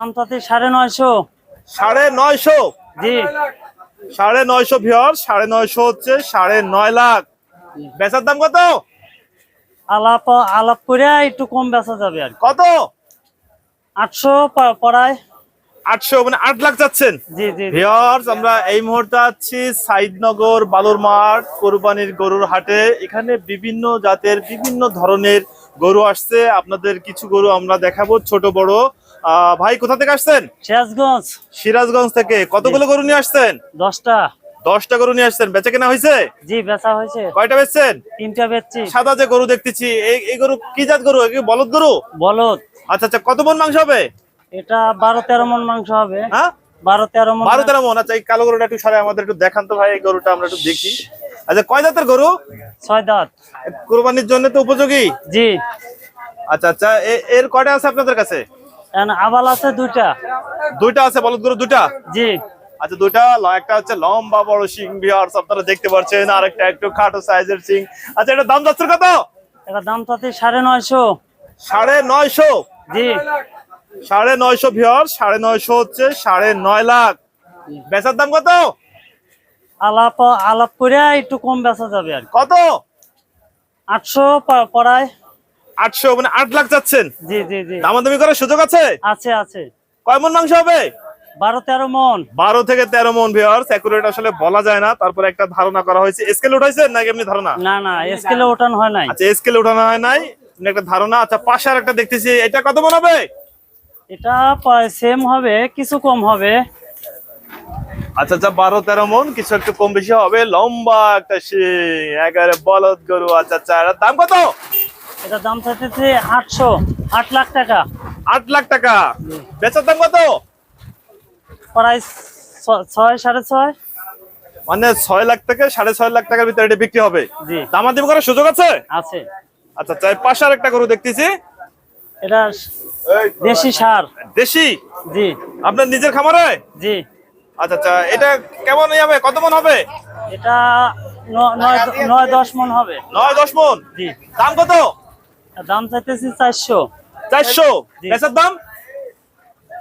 সাড়ে নয়শো। সাড়ে নয়শো? জি। সাড়ে নয়শো ভিওর সাড়ে নয়শো হচ্ছে সাড়ে নয় লাখ। বেচার দাম কত? আলাপ আলাপ করে একটু কম বেচা যাবে আর কত? আটশো পড়ায়। আটশো মানে আট লাখ যাচ্ছেন? জি জি। ভিওর্স আমরা এই মুহূর্তে আছি সাইদনগর বালুর মাঠ কোরবানির গরুর হাটে। এখানে বিভিন্ন জাতের বিভিন্ন ধরনের গরু আসছে। আপনাদের কিছু গরু আমরা দেখাবো ছোট বড়। ভাই কোথা থেকে আসছেন? সিরাজগঞ্জ। সিরাজগঞ্জ থেকে। কতগুলো গরু নিয়ে আসছেন? দশটা। দশটা গরু নিয়ে আসছেন। বেচে কেনা হয়েছে? জি বেচা হয়েছে। কয়টা বেচছেন? তিনটা বেচছি। সাদা যে গরু দেখতেছি এই গরু কি জাত গরু? বলদ গরু? বলদ। আচ্ছা আচ্ছা কত মন মাংস হবে? এটা বারো তেরো মন মাংস হবে। হ্যাঁ? বারো তেরো মন বারো তেরো মন। আচ্ছা এই কালো গরুটা একটু সরে আমাদের একটু দেখান তো ভাই এই গরুটা আমরা একটু দেখি। আচ্ছা কয় জাতের গরু? ছয় দাঁত। কোরবানির জন্য তো উপযোগী? জি। আচ্ছা আচ্ছা এর কয়টা আছে আপনাদের কাছে? আবাল আছে দুইটা। দুইটা আছে বলদ গরু দুইটা? জি। আচ্ছা দুইটা একটা হচ্ছে লম্বা বড় সিং বিহার আপনারা দেখতে পাচ্ছেন আর একটা একটু খাটো সাইজের সিং আচ্ছা এটা দাম যাচ্ছে কত? এটা দাম তাতে সাড়ে নয়শো। সাড়ে নয়শো? জি। সাড়ে নয়শো ভিওর সাড়ে নয়শো হচ্ছে সাড়ে নয় লাখ। বেচার দাম কত? আলাপ আলাপ করে একটু কম বেচা যাবে আর কত? আটশো পড়ায়। আটশো মানে আট লাখ যাচ্ছেন? জি জি জি। দামাদামি করার সুযোগ আছে? আছে আছে। কয় মন মাংস হবে? বারো তেরো মন। বারো থেকে তেরো মন ভিওর্স অ্যাকুরেট আসলে বলা যায় না। তারপরে একটা ধারণা করা হয়েছে। স্কেল উঠাইছেন নাকি এমনি ধারণা? না না স্কেলে ওঠানো হয় নাই। আচ্ছা স্কেল উঠানো হয় নাই। একটা ধারণা। আচ্ছা পাশে আর একটা দেখতেছি। এটা কত মন হবে? এটা সেম হবে কিছু কম হবে। আচ্ছা আচ্ছা বারো তেরো মন। কিছু একটু কম বেশি হবে। লম্বা একটা একেবারে বলদ গরু। আচ্ছা আচ্ছা দাম কত? এটা দাম চাইতেছে আটশো আট লাখ টাকা। আট লাখ টাকা। বেচার দাম কত? প্রায় ছয় সাড়ে ছয়। মানে ছয় লাখ থেকে সাড়ে ছয় লাখ টাকার ভিতরে এটা বিক্রি হবে। দামাদামি করার সুযোগ আছে? আছে। আচ্ছা এই পাশে আর একটা গরু দেখতেছি। এটা দেশি সার। দেশি? জি। আপনার নিজের খামারে? জি। আচ্ছা আচ্ছা এটা কেমন হবে কত মন হবে? এটা নয় দশ মন হবে। নয় দশ মন? জি। দাম কত? দাম চাইতেছি চারশো। চারশো। বেচার দাম?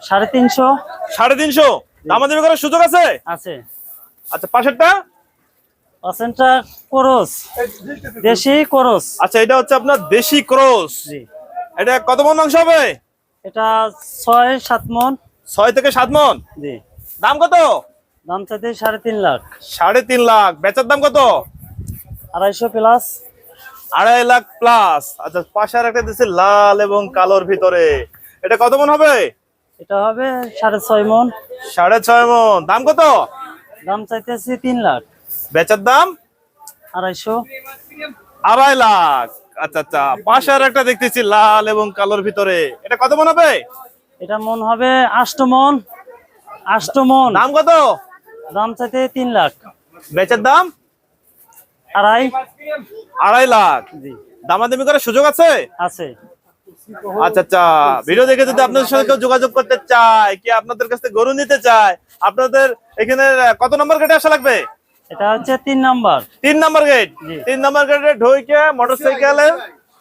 সাড়ে তিনশো। সাড়ে তিনশো? দামাদামি করার সুযোগ আছে? আছে। আচ্ছা পাশেরটা? করস। দেশি করস। আচ্ছা এটা হচ্ছে আপনার দেশি ক্রস। জি। এটা কত মন মাংস হবে? এটা ছয় সাত মন। ছয় থেকে সাত মন? জি। দাম কত? দাম চাইতে সাড়ে তিন লাখ। সাড়ে তিন লাখ। বেচার দাম কত? আড়াইশো প্লাস। আড়াই লাখ প্লাস আচ্ছা পাশে আর একটা দিচ্ছে লাল এবং কালোর ভিতরে। এটা কত মন হবে? এটা হবে সাড়ে ছয় মন। সাড়ে ছয় মন। দাম কত? দাম চাইতেছি তিন লাখ। বেচার দাম? আড়াইশো। আড়াই লাখ। আচ্ছা আচ্ছা। পাশে আর একটা দেখতেছি লাল এবং কালোর ভিতরে। এটা কত মন হবে? এটা মন হবে আষ্ট মন। আষ্ট মন। দাম কত? দাম চাইতে তিন লাখ। বেচার দাম? আড়াই? আড়াই লাখ। জি। দামাদামি করার সুযোগ আছে? আছে। আচ্ছা আচ্ছা। ভিডিও দেখে যদি আপনাদের সঙ্গে কেউ যোগাযোগ করতে চায় কি আপনাদের কাছে গরু নিতে চায় আপনাদের এখানে কত নম্বর গেটে আসা লাগবে? এটা হচ্ছে তিন নম্বর। তিন নম্বর গেট জি। তিন নম্বর গেটে ঢুকে মোটরসাইকেলের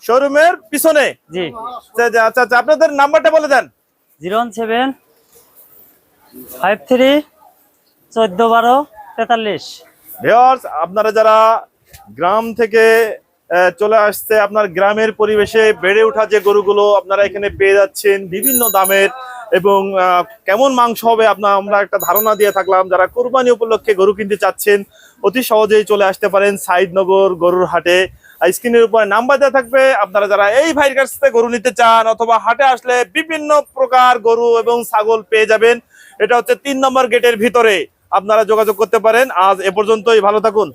শোরুমের পিছনে। জি। আচ্ছা আচ্ছা, আচ্ছা আচ্ছা আপনাদের নাম্বারটা বলে দেন। Zero one seven five three চোদ্দ বারো তেতাল্লিশ। ভিউয়ার্স আপনারা যারা গ্রাম থেকে চলে আসছে আপনার গ্রামের পরিবেশে বেড়ে ওঠা যে গরুগুলো আপনারা এখানে পেয়ে যাচ্ছেন, বিভিন্ন দামের এবং কেমন মাংস হবে আপনার, আমরা একটা ধারণা দিয়ে থাকলাম যারা কোরবানি উপলক্ষে গরু কিনতে চাচ্ছেন, অতি সহজেই চলে আসতে পারেন সাইদনগর গরুর হাটে। স্ক্রিনের উপরে নাম্বার দেওয়া থাকবে, আপনারা যারা এই ভাইয়ের কাছ থেকে গরু নিতে চান অথবা হাটে আসলে বিভিন্ন প্রকার গরু এবং ছাগল পেয়ে যাবেন, এটা হচ্ছে তিন নম্বর গেটের ভিতরে। আপনারা যোগাযোগ করতে পারেন, আজ এ পর্যন্তই, ভালো থাকুন।